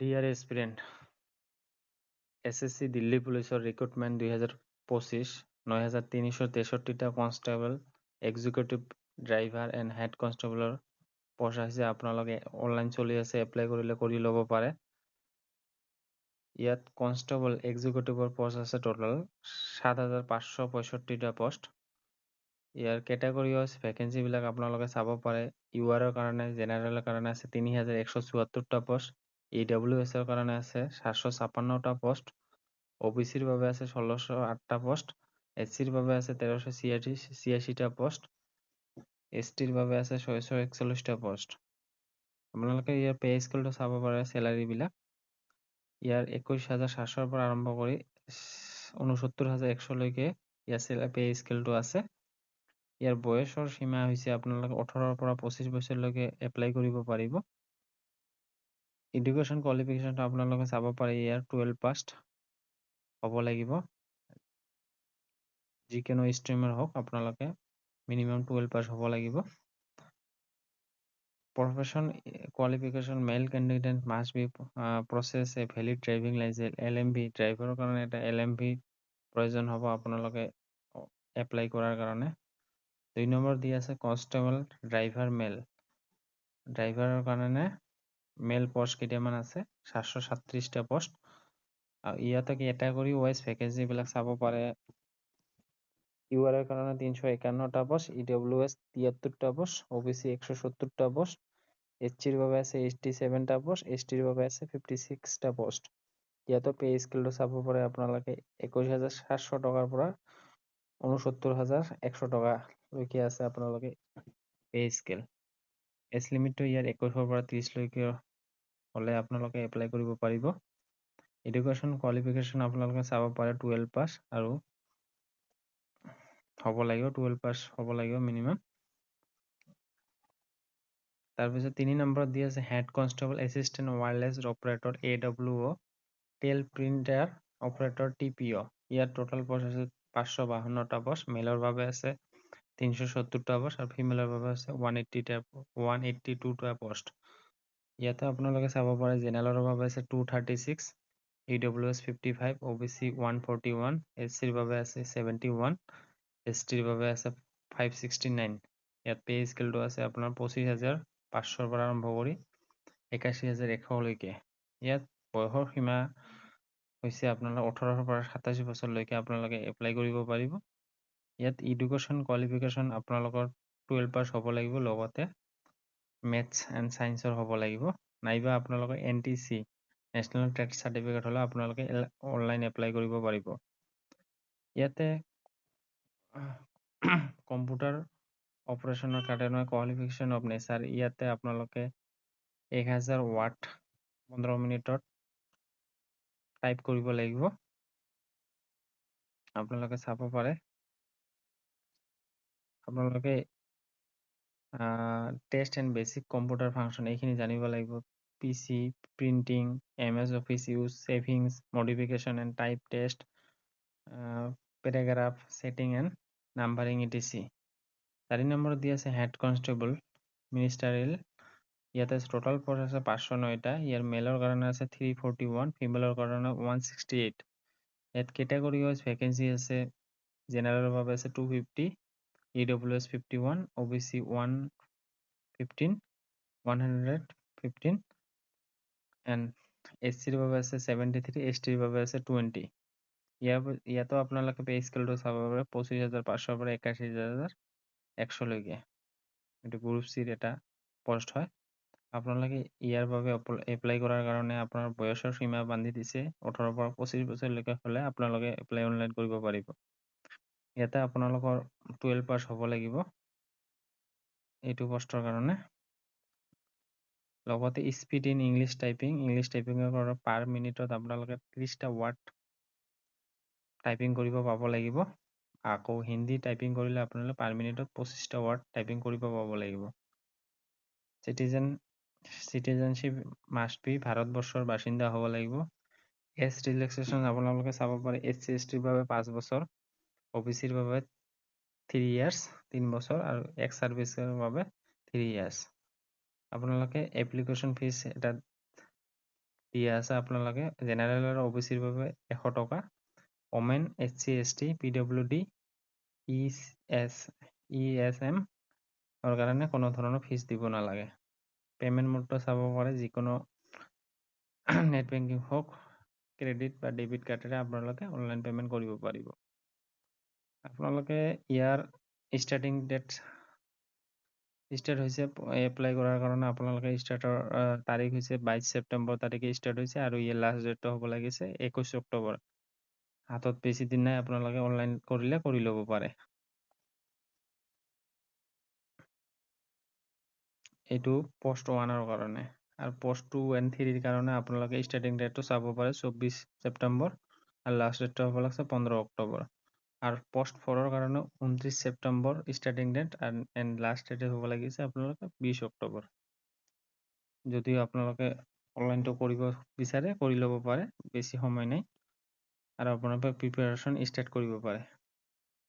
এছ এছ চি দিল্লী পুলিচৰ ৰিক্ৰুটমেণ্ট দুহেজাৰ পঁচিছ নয় হাজাৰ তিনিশ তেষট্টিটা constable executive driver and head কনষ্টেবলৰ post আহিছে আপোনালোকে অনলাইন চলি আছে এপ্লাই কৰিলে কৰি ল'ব পাৰে। ইয়াত কনষ্টেবল এক্সিকিউটিভৰ পষ্ট আছে টোটেল সাত হাজাৰ পাঁচশো পঁয়ষষ্ঠিটা পষ্ট ইয়াৰ কেটেগৰী ৱাইজ ভেকেঞ্চিবিলাক আপোনালোকে চাব পাৰে। ইউ আৰৰ কাৰণে জেনেৰেলৰ কাৰণে আছে তিনি হাজাৰ একশ চুয়াত্তৰটা পষ্ট ই এছৰ কাৰণে আছে সাতশ ছাপন্নটা পোষ্ট অবিচিৰ বাবে আছে ষোল্লশ আঠটা পোষ্ট এছ চিৰ বাবে আছে তেৰশ ছিয়াশী, ছিয়াশীটা পোষ্ট এছ টিৰ বাবে আছে ছয়শো একচল্লিছটা পোষ্ট আপোনালোকে ইয়াৰ পে স্কেলটো চাব পাৰে চেলাৰীবিলাক ইয়াৰ একৈছ হাজাৰ সাতশৰ পৰা আৰম্ভ কৰি ঊনসত্তৰ হাজাৰ একশলৈকে ইয়াৰ পে স্কেলটো আছে। ইয়াৰ বয়সৰ সীমা হৈছে আপোনালোকে ওঠৰৰ পৰা পঁচিছ বছৰলৈকে এপ্লাই কৰিব পাৰিব। এডুকেশ্যন কোৱালিফিকেশ্যনটো আপোনালোকে চাব পাৰে ইয়াৰ টুৱেলভ পাষ্ট হ'ব লাগিব। যিকোনো ষ্ট্ৰীমৰ হওক আপোনালোকে মিনিমাম টুৱেলভ পাছ হ'ব লাগিব। Profession qualification male candidate must be uh, process a valid driving license LMV ড্ৰাইভাৰৰ কাৰণে এটা LMV প্ৰয়োজন হ'ব আপোনালোকে এপ্লাই কৰাৰ কাৰণে। দুই নম্বৰ দি আছে কনষ্টেবল ড্ৰাইভাৰ মেল ড্ৰাইভাৰৰ কাৰণে মেল পোষ্ট কেইটামান আছে, সাতশ সাতত্ৰিশটা পোষ্ট আৰু ইয়াতে কেটাগৰী ৱাইজ ভেকেঞ্চিবিলাক চাব পাৰে ইউ আৰ এৰ কাৰণে তিনশো একান্নটা পোষ্ট ই ডব্লিউ এছ তিয়াত্তরটা পোষ্ট ও বি সি একশো সত্তরটা পোষ্ট এছ টিৰ বাবে আছে এইচটি ছেভেনটা পোষ্ট এছ বাবে আছে ফিফটি ছিক্সটা পোষ্ট ইয়াতো পে স্কেলটো চাব পাৰে আপোনালোকে একৈছ হাজাৰ সাতশ টকাৰ পৰা ঊনসত্তৰ হাজাৰ এশ টকালৈকে আছে আপোনালোকে পে স্কেল এজ লিমিটটো ইয়াৰ একৈশৰ পৰা ত্ৰিশলৈকে হ'লে আপোনালোকে এপ্লাই কৰিব পাৰিব। এডুকেশ্যন কোৱালিফিকেশ্যন আপোনালোকে চাব পাৰে টুৱেলভ পাছ আৰু হ'ব লাগিব টুৱেলভ পাছ হ'ব লাগিব মিনিমাম তাৰপিছত তিনি নম্বৰত দি আছে head constable assistant wireless operator A W O' teleprinter operator T P O' ইয়াত টোটেল পষ্ট আছে পাঁচশো বাৱন্নটা পষ্ট মেলৰ বাবে আছে তিনিশ সত্তৰটা পষ্ট আৰু ফিমেলৰ বাবে আছে ওৱান এইট্টিটা ওৱান এইট্টি টুটা পষ্ট ইয়াতে আপোনালোকে চাব পাৰে জেনেৰেলৰ বাবে আছে two thirty six E W S fifty five O' B C one forty one S চিৰ বাবে আছে ছেভেণ্টি ওৱান এছ টিৰ বাবে আছে ফাইভ ছিক্সটি নাইন ইয়াত পে স্কেলটো আছে আপোনাৰ পঁচিছ হাজাৰ পাঁচশৰ পৰা আৰম্ভ কৰি একাশী হাজাৰ এশলৈকে। ইয়াত বয়সৰ সীমা হৈছে আপোনালোক ওঠৰৰ পৰা সাতাইছ বছৰলৈকে আপোনালোকে এপ্লাই কৰিব পাৰিব। ইয়াত এডুকেশ্যন কোৱালিফিকেশ্যন আপোনালোকৰ টুৱেলভ পাছ হ'ব লাগিব লগতে মেথছ এণ্ড ছায়েন্সৰ হ'ব লাগিব। নাইবা আপোনালোকৰ N T C national trade certificate হ'লে আপোনালোকে অনলাইন এপ্লাই কৰিব পাৰিব। ইয়াতে কম্পিউটাৰ অপাৰেশ্যনৰ কাৰণে কোৱালিফিকেশ্যন অফ নেচাৰ ইয়াতে আপোনালোকে এক হাজাৰ ৱাট পোন্ধৰ মিনিটত টাইপ কৰিব লাগিব। আপোনালোকে চাব পাৰে। আপোনালোকে test and basic computer function এইখিনি জানিব লাগিব। P C printing M S office use savings modification and type test paragraph setting and numbering E T C চাৰি নম্বৰত দি আছে হেড কনষ্টেবল মিনিষ্টাৰিয়েল ইয়াতে টোটেল পষ্ট আছে পাঁচশ নয়টা ইয়াৰ মেলৰ কাৰণে আছে থ্ৰী ফৰ্টি ওৱান ফিমেলৰ কাৰণে ওৱান ছিক্সটি এইট ইয়াত কেটেগৰী ৱাইজ ভেকেঞ্চি আছে জেনেৰেলৰ বাবে আছে two fifty EWS 51, OBC 115, 115 and S টিৰ বাবে আছে টুৱেণ্টি ইয়াৰ ইয়াতো আপোনালোকে পে স্কেলটো চাব পাৰে পঁচিছ হাজাৰ পাঁচশৰ পৰা একাশী হাজাৰ একশলৈকে এইটো গ্ৰুপ চিৰ এটা পষ্ট হয়। আপোনালোকে ইয়াৰ বাবে এপ্লাই কৰাৰ কাৰণে আপোনাৰ বয়সৰ সীমা বান্ধি দিছে। ওঠৰৰ পৰা পঁচিছ বছৰলৈকে হ'লে আপোনালোকে এপ্লাই অনলাইন কৰিব পাৰিব। ইয়াতে আপোনালোকৰ টুৱেলভ পাছ হ'ব লাগিব। এইটো পষ্টৰ কাৰণে। লগতে speed in English typing English টাইপিঙৰ কাৰণে পাৰ মিনিটত আপোনালোকে ত্ৰিছটা ৱাৰ্ড টাইপিং কৰিব পাব লাগিব। আকৌ হিন্দী টাইপিং কৰিলে আপোনালোকে পাৰ মিনিটত পঁচিছটা ৱাৰ্ড টাইপিং কৰিব পাব লাগিব। চিটিজেন চিটিজেনশ্বিপ মাষ্ট বি ভাৰতবৰ্ষৰ বাসিন্দা হ'ব লাগিব। এজ ৰিলেক্সেশ্যন আপোনালোকে চাব পাৰে এছ চি এছ টিৰ বাবে পাঁচ বছৰ। অবিচিৰ বাবে থ্ৰী ইয়াৰ্ছ তিনি বছৰ আৰু এক্স চাৰ্ভিচৰ বাবে থ্ৰী ইয়াৰ্ছ আপোনালোকে এপ্লিকেশ্যন ফিজ এটা দিয়া আছে আপোনালোকে জেনেৰেল আৰু অ' বি চিৰ বাবে এশ টকা, women S C S T P W D E S E S M ৰ কাৰণে কোনো ধৰণৰ ফিজ দিব নালাগে পে'মেণ্ট মোডটো চাব পাৰে যিকোনো নেট বেংকিং হওক ক্ৰেডিট বা ডেবিট কাৰ্ডেৰে আপোনালোকে অনলাইন পে'মেণ্ট কৰিব পাৰিব। আপোনালোকে ইয়াৰ ষ্টাৰ্টিং ডেট ষ্টাৰ্ট হৈছে এপ্লাই কৰাৰ কাৰণে আপোনালোকে ষ্টাৰ্টৰ তাৰিখ হৈছে বাইছ ছেপ্টেম্বৰ তাৰিখে ষ্টাৰ্ট হৈছে আৰু ইয়াৰ লাষ্ট ডেটটো হ'ব লাগিছে একৈছ অক্টোবৰ। হাতত বেছি দিন নাই আপোনালোকে অনলাইন কৰিলে কৰি ল'ব পাৰে। এইটো পষ্ট ওৱানৰ কাৰণে। আৰু পষ্ট টু এণ্ড থ্ৰীৰ কাৰণে আপোনালোকে ষ্টাৰ্টিং ডেটটো চাব পাৰে চৌব্বিছ ছেপ্টেম্বৰ আৰু লাষ্ট ডেটটো হ'ব লাগিছে পোন্ধৰ অক্টোবৰ। আৰু পষ্ট ফ'ৰৰ কাৰণে ঊনত্ৰিছ September starting date and last date হ'ব লাগিছে আপোনালোকে বিশ অক্টোবৰ যদিও আপোনালোকে অনলাইনটো কৰিব বিচাৰে, কৰি ল'ব পাৰে, বেছি সময় নাই। আৰু আপোনালোকে প্ৰিপেৰেশ্যন ষ্টাৰ্ট কৰিব পাৰে।